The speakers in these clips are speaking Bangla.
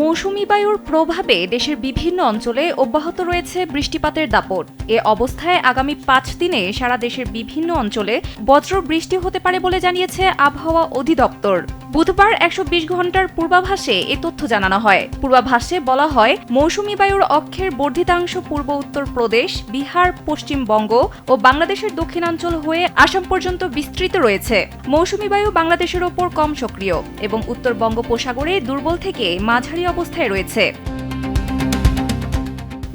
মৌসুমি বায়ুর প্রভাবে দেশের বিভিন্ন অঞ্চলে অব্যাহত রয়েছে বৃষ্টিপাতের দাপট। এ অবস্থায় আগামী পাঁচ দিনে সারা দেশের বিভিন্ন অঞ্চলে বজ্র বৃষ্টি হতে পারে বলে জানিয়েছে আবহাওয়া অধিদপ্তর। বুধবার একশো বিশ ঘণ্টার পূর্বাভাসে এ তথ্য জানানো হয়। পূর্বাভাসে বলা হয়, মৌসুমী বায়ুর অক্ষের বর্ধিতাংশ পূর্ব উত্তর প্রদেশ, বিহার পশ্চিমবঙ্গ ও বাংলাদেশের দক্ষিণাঞ্চল হয়ে আসাম পর্যন্ত বিস্তৃত রয়েছে। মৌসুমী বায়ু বাংলাদেশের ওপর কম সক্রিয় এবং উত্তর বঙ্গোপসাগরে দুর্বল থেকে মাঝারি অবস্থায় রয়েছে।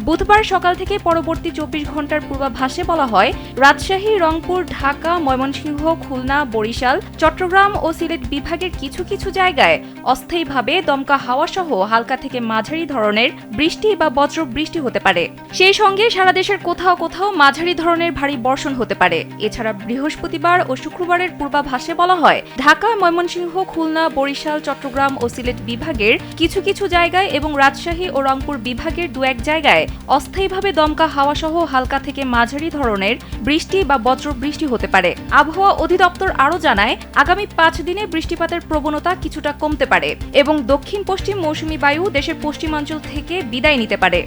বুধবার সকাল থেকে পরবর্তী চব্বিশ ঘণ্টার পূর্বাভাসে বলা হয়, রাজশাহী, রংপুর, ঢাকা, ময়মনসিংহ, খুলনা, বরিশাল, চট্টগ্রাম ও সিলেট বিভাগের কিছু কিছু জায়গায় অস্থায়ীভাবে দমকা হাওয়া সহ হালকা থেকে মাঝারি ধরনের বৃষ্টি বা বজ্র বৃষ্টি হতে পারে। সেই সঙ্গে সারা দেশের কোথাও কোথাও মাঝারি ধরনের ভারী বর্ষণ হতে পারে। এছাড়া বৃহস্পতিবার ও শুক্রবারের পূর্বাভাসে বলা হয়, ঢাকা, ময়মনসিংহ, খুলনা, বরিশাল, চট্টগ্রাম ও সিলেট বিভাগের কিছু কিছু জায়গায় এবং রাজশাহী ও রংপুর বিভাগের দু এক জায়গায় অস্থায়ীভাবে দমকা হাওয়াসহ হালকা থেকে মাঝারি ধরনের বৃষ্টি বা বজ্র বৃষ্টি হতে পারে। আবহাওয়া অধিদপ্তর আরও জানায়, আগামী পাঁচ দিনে বৃষ্টিপাতের প্রবণতা কিছুটা কমতে পারে এবং দক্ষিণ পশ্চিম মৌসুমী বায়ু দেশের পশ্চিমাঞ্চল থেকে বিদায় নিতে পারে।